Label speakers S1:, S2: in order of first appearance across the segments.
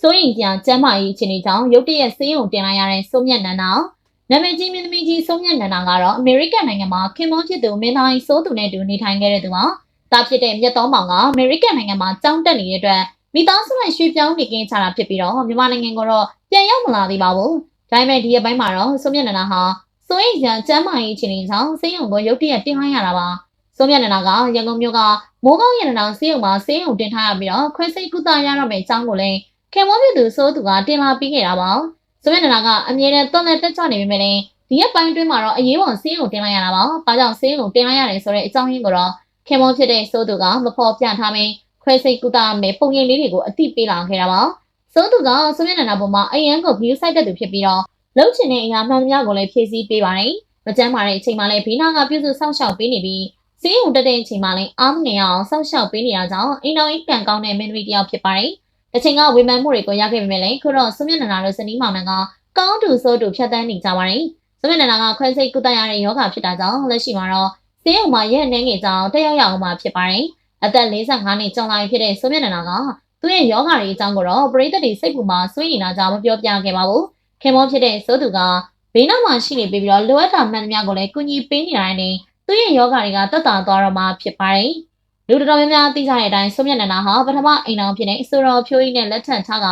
S1: စိုးရင်ကြကျမ်းမာရေးအခြေအနေကြောင့်ရုတ်တရက်ဆေးရုံတင်လိုက်ရတဲ့စိုးမြတ်နန္ဒာနာမည်ကြီးမင်းသမီးကြီးစိုးမြတ်နန္ဒာကတော့အမေရိကန်နိုင်ငံမှာခင်မွန်းဖြစ်သူမင်းသားကြီးစိုးသူနဲ့တူနေထိုင်ခဲ့တဲ့သူပါ။တာဖြစ်တဲ့မြတ်တော်မောင်ကအမေရိကန်နိုင်ငံမှာကြောင်းတက်နေတဲ့အတွက်မိသားစုနဲ့ရွှေ့ပြောင်းနေကင်းချတာဖြစ်ပြီးတော့မြန်မာနိုင်ငံကိုတော့ပြန်ရောက်မလာသေးပါဘူး။ဒါပေမဲ့ဒီရက်ပိုင်းမှာတော့စိုးမြတ်နန္ဒာဟာစိုးရင်ကြကျမ်းမာရေးအခြေအနေကြောင့်ဆေးရုံကိုရုတ်တရက်တင်လိုက်ရတာပါ။စိုးမြတ်နန္ဒာကရန်ကုန်မြို့ကမိုးကောင်းရတနာဆေးရုံမှာဆေးရုံတင်ထားရပြီးတော့ခွဲစိတ်ကုသရတော့မယ့်အကြောင်းကိုလည်း ခင်မွန်းဖြစ်သူစိုးသူကတင်လာပြီးခဲ့တာပါ။စိုးမြတ်နန္ဒာကအမြဲတမ်းတွန်းလက်တက်ချနေပေမဲ့လည်းဒီရက်ပိုင်းတွင်းမှာတော့အရေးပေါ်ဆေးရုံတင်လိုက်ရတာပါ။ဘာကြောင့်ဆေးရုံတင်လိုက်ရတယ်ဆိုတဲ့အကြောင်းရင်းကိုတော့ခင်မွန်းဖြစ်တဲ့စိုးသူကမဖော်ပြထားမင်းခွဲစိတ်ကုသမယ်ပုံရိပ်လေးတွေကိုအတိပေးလာခဲ့တာပါ။စိုးသူကစိုးမြတ်နန္ဒာပေါ်မှာအရန်ကို view site တက်သူဖြစ်ပြီးတော့လှုပ်ချင်တဲ့အရာမှန်သမျှကိုလည်းဖြည့်ဆည်းပေးပါတယ်။မကြမ်းပါတဲ့အချိန်မှလည်းဘေးနားကပြုစုစောင့်ရှောက်ပေးနေပြီးစီးရုံတက်တဲ့အချိန်မှလည်းအားမငယ်အောင်စောင့်ရှောက်ပေးနေရကြောင်းအိမ်တော်အိမ်ကန်ကောင်းတဲ့မင်းသမီးတစ်ယောက်ဖြစ်ပါတယ်။ တစ်ချိန်ကဝေမှန်မှုတွေကိုရခဲ့ပေမဲ့လည်းခုတော့စွမျက်နှာတို့စနီးမောင်နှံကကောင်းတူဆိုးတူဖြတ်တန်းနေကြပါတယ်။စွမျက်နှာကခွဲစိတ်ကုသရတဲ့ယောဂဖြစ်တာကြောင့်လက်ရှိမှာတော့စီးရုံမှာရဲ့အနေငယ်ကြောင်းတက်ရောက်ရအောင်မှာဖြစ်ပါတယ်။အသက်45နှစ်ကျော်လာပြီဖြစ်တဲ့စွမျက်နှာကသူ့ရဲ့ယောဂတွေအကြောင်းကိုတော့ပရိသတ်တွေစိတ်ပူမှာဆွေးနေတာကြောင့်မပြောပြခဲ့ပါဘူး။ခင်မောဖြစ်တဲ့စိုးသူကဘေးနောက်မှာရှိနေပြီးတော့လိုအပ်တာမှန်သမျှကိုလည်းကူညီပေးနေတိုင်းနေသူ့ရဲ့ယောဂတွေကတက်တာသွားတော့မှဖြစ်ပါတယ်။ လူတော်တော်များများသိကြတဲ့အတိုင်းစိုးမြတ်နန္ဒာဟာပထမအိမ်တော်ဖြစ်တဲ့အဆိုတော်ဖြိုးကြီးနဲ့လက်ထပ်ထားက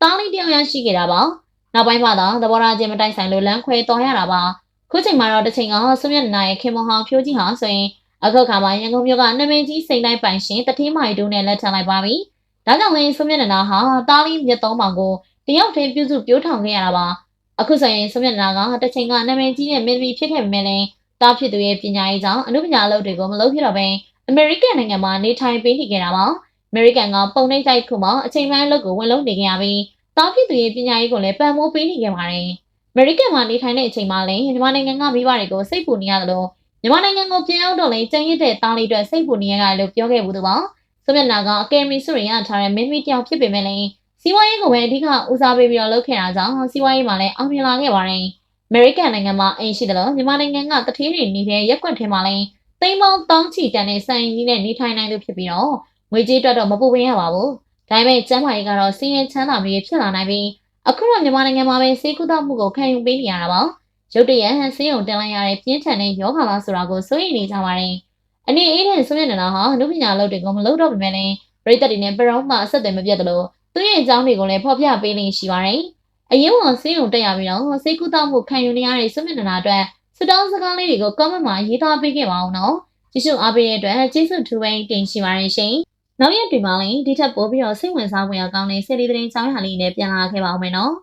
S1: တားလေးတယောက်ရရှိခဲ့တာပါ။နောက်ပိုင်းမှာတော့သဘောထားချင်းမတိုက်ဆိုင်လို့လမ်းခွဲသွားရတာပါ။ခုချိန်မှာတော့တစ်ချိန်ကစိုးမြတ်နန္ဒာရဲ့ခင်မဟောင်ဖြိုးကြီးဟာဆိုရင်အခုခါမှာရန်ကုန်မြို့ကနမင်းကြီးစိန်တိုင်းပိုင်ရှင်တတိမိုင်တို့နဲ့လက်ထပ်လိုက်ပါပြီ။ဒါကြောင့်လည်းစိုးမြတ်နန္ဒာဟာတားလေးမြတ်သုံးပေါင်ကိုတယောက်တည်းပြုစုပြိုးထောင်ခဲ့ရတာပါ။အခုဆိုရင်စိုးမြတ်နန္ဒာကတစ်ချိန်ကနမင်းကြီးနဲ့မင်းသမီးဖြစ်ခဲ့ပေမဲ့လည်းတားဖြစ်သူရဲ့ပညာရေးကြောင့်အမှုပညာအလုပ်တွေကိုမလုပ်ဖြစ်တော့ဘဲ အမေရိကန်နိုင်ငံမှာနေထိုင်ပေးနေခဲ့တာပါအမေရိကန်ကပုံနှိပ်တိုက်ခုမှာအချိန်ပိုင်းအလုပ်ကိုဝင်လုပ်နေခဲ့ရပြီးတားဖြစ်သူရဲ့ပညာရေးကိုလည်းပံ့ပိုးပေးနေခဲ့ပါတယ်အမေရိကန်မှာနေထိုင်တဲ့အချိန်မှာလည်းမြန်မာနိုင်ငံကမိဘတွေကိုစိတ်ပူနေရတယ်လို့မြန်မာနိုင်ငံကိုပြန်ရောက်တော့လည်းကျန်းရစ်တဲ့တားလေးတွေစိတ်ပူနေရတယ်လို့ပြောခဲ့ဘူးသူပါဆိုမျက်နှာကအကယ်မီဆိုရင်ရထားတဲ့မင်းမီတယောက်ဖြစ်ပေမဲ့လည်းစီးပွားရေးကိုပဲအဓိကဦးစားပေးပြီးတော့လုပ်ခဲ့တာကြောင့်စီးပွားရေးမှာလည်းအောင်မြင်လာခဲ့ပါတယ်အမေရိကန်နိုင်ငံမှာအိမ်ရှိတယ်လို့မြန်မာနိုင်ငံကတထေးတွေနေတဲ့ရက်ွက်ထဲမှာလည်း သိန်းပေါင်းတောင်းချီတန်တဲ့စိုင်ကြီးနဲ့နေထိုင်နိုင်လို့ဖြစ်ပြီးတော့ငွေကြေးအတွက်တော့မပူပင်ရပါဘူး။ဒါပေမဲ့ကျန်းမာရေးကတော့စီးရင်ချမ်းသာမျိုးဖြစ်လာနိုင်ပြီးအခုတော့မြန်မာနိုင်ငံမှာပဲစေကုသမှုကိုခံယူပေးနေရတာပါ။ရုတ်တရက်ဟန်ဆေးရုံတင်လိုက်ရတဲ့ပြင်းထန်တဲ့ယောဂါလားဆိုတာကိုစိုးရိမ်နေကြပါတယ်။အနေအေးတဲ့ဆိုရနေတာဟာအနုပညာလုပ်တွေကိုမလုပ်တော့ပေမဲ့လည်းပြည်သက်တွေနဲ့ပရုံးမှအဆက်အသွယ်မပြတ်သလိုသူ့ရဲ့အကြောင်းတွေကိုလည်းဖော်ပြပေးနေရှိပါတယ်။အရင်ကဆေးရုံတက်ရပြီးတော့စေကုသမှုခံယူနေရတဲ့ဆိုမျက်နှာအတွက် စတောင်းစကားလေးတွေကို comment မှာရေးသားပေးခဲ့ပါအောင်နော်။ကြည့်ရှုအားပေးတဲ့အတွက်ကျေးဇူးထူးပဲတင်ရှိပါတယ်ရှင်။နောက်ရက်တွေမှာလည်းဒီထက်ပိုပြီးတော့စိတ်ဝင်စားဖွယ်ကောင်းတဲ့ဆယ်လီသတင်းချောင်းရာလေးနဲ့ပြန်လာခဲ့ပါဦးမယ်နော်။